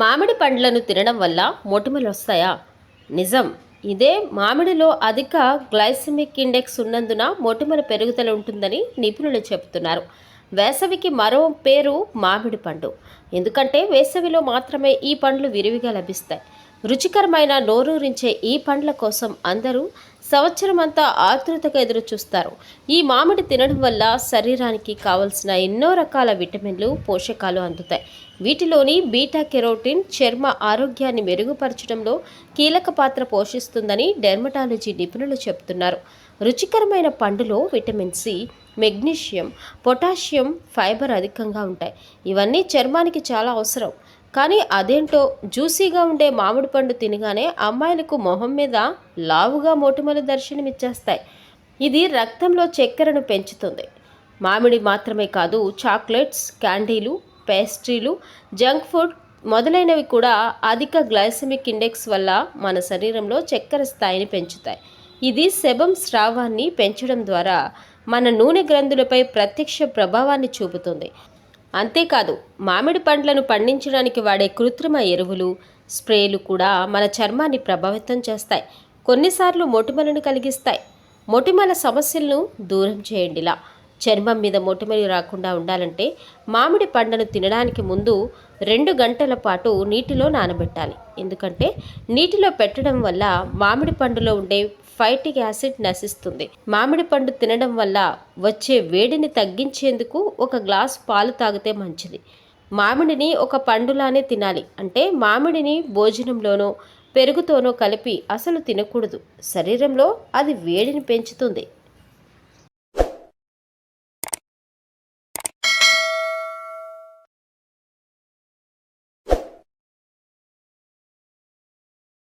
మామిడి పండ్లను తినడం వల్ల మొటిమలు వస్తాయా? నిజం. ఇదే మామిడిలో అధిక గ్లైసెమిక్ ఇండెక్స్ ఉన్నందున మొటిమల పెరుగుదల ఉంటుందని నిపుణులు చెబుతున్నారు. వేసవికి మరో పేరు మామిడి పండు. ఎందుకంటే వేసవిలో మాత్రమే ఈ పండ్లు విరివిగా లభిస్తాయి. రుచికరమైన నోరూరించే ఈ పండ్ల కోసం అందరూ సంవత్సరమంతా ఆతృతగా ఎదురు చూస్తారు ఈ మామిడి తినడం వల్ల శరీరానికి కావలసిన ఎన్నో రకాల విటమిన్లు పోషకాలు అందుతాయి. వీటిలోని బీటా కెరోటిన్ చర్మ ఆరోగ్యాన్ని మెరుగుపరచడంలో కీలక పాత్ర పోషిస్తుందని డెర్మటాలజీ నిపుణులు చెబుతున్నారు. రుచికరమైన పండులో vitamin C magnesium potassium fibre అధికంగా ఉంటాయి. ఇవన్నీ చర్మానికి చాలా అవసరం. కానీ అదేంటో జ్యూసీగా ఉండే మామిడి పండు తినగానే అమ్మాయిలకు మొహం మీద లావుగా మోటిమలు దర్శనమిచ్చేస్తాయి. ఇది రక్తంలో చక్కెరను పెంచుతుంది. మామిడి మాత్రమే కాదు చాక్లెట్స్ క్యాండీలు పేస్ట్రీలు జంక్ ఫుడ్ మొదలైనవి కూడా అధిక గ్లైసెమిక్ ఇండెక్స్ వల్ల మన శరీరంలో చక్కెర స్థాయిని పెంచుతాయి. ఇది శబం స్రావాన్ని పెంచడం ద్వారా మన నూనె గ్రంథులపై ప్రత్యక్ష ప్రభావాన్ని చూపుతుంది. అంతేకాదు మామిడి పండ్లను పండించడానికి వాడే కృత్రిమ ఎరువులు స్ప్రేలు కూడా మన చర్మాన్ని ప్రభావితం చేస్తాయి. కొన్నిసార్లు మొటిమలను కలిగిస్తాయి. మొటిమల సమస్యలను దూరం చేయండిలా. చర్మం మీద మొటిమలు రాకుండా ఉండాలంటే మామిడి పండును తినడానికి ముందు రెండు గంటల పాటు నీటిలో నానబెట్టాలి. ఎందుకంటే నీటిలో పెట్టడం వల్ల మామిడి పండులో ఉండే ఫైటిక్ యాసిడ్ నశిస్తుంది. మామిడి పండు తినడం వల్ల వచ్చే వేడిని తగ్గించేందుకు ఒక గ్లాస్ పాలు తాగితే మంచిది. మామిడిని ఒక పండులానే తినాలి. అంటే మామిడిని భోజనంలోనో పెరుగుతోనో కలిపి అసలు తినకూడదు. శరీరంలో అది వేడిని పెంచుతుంది.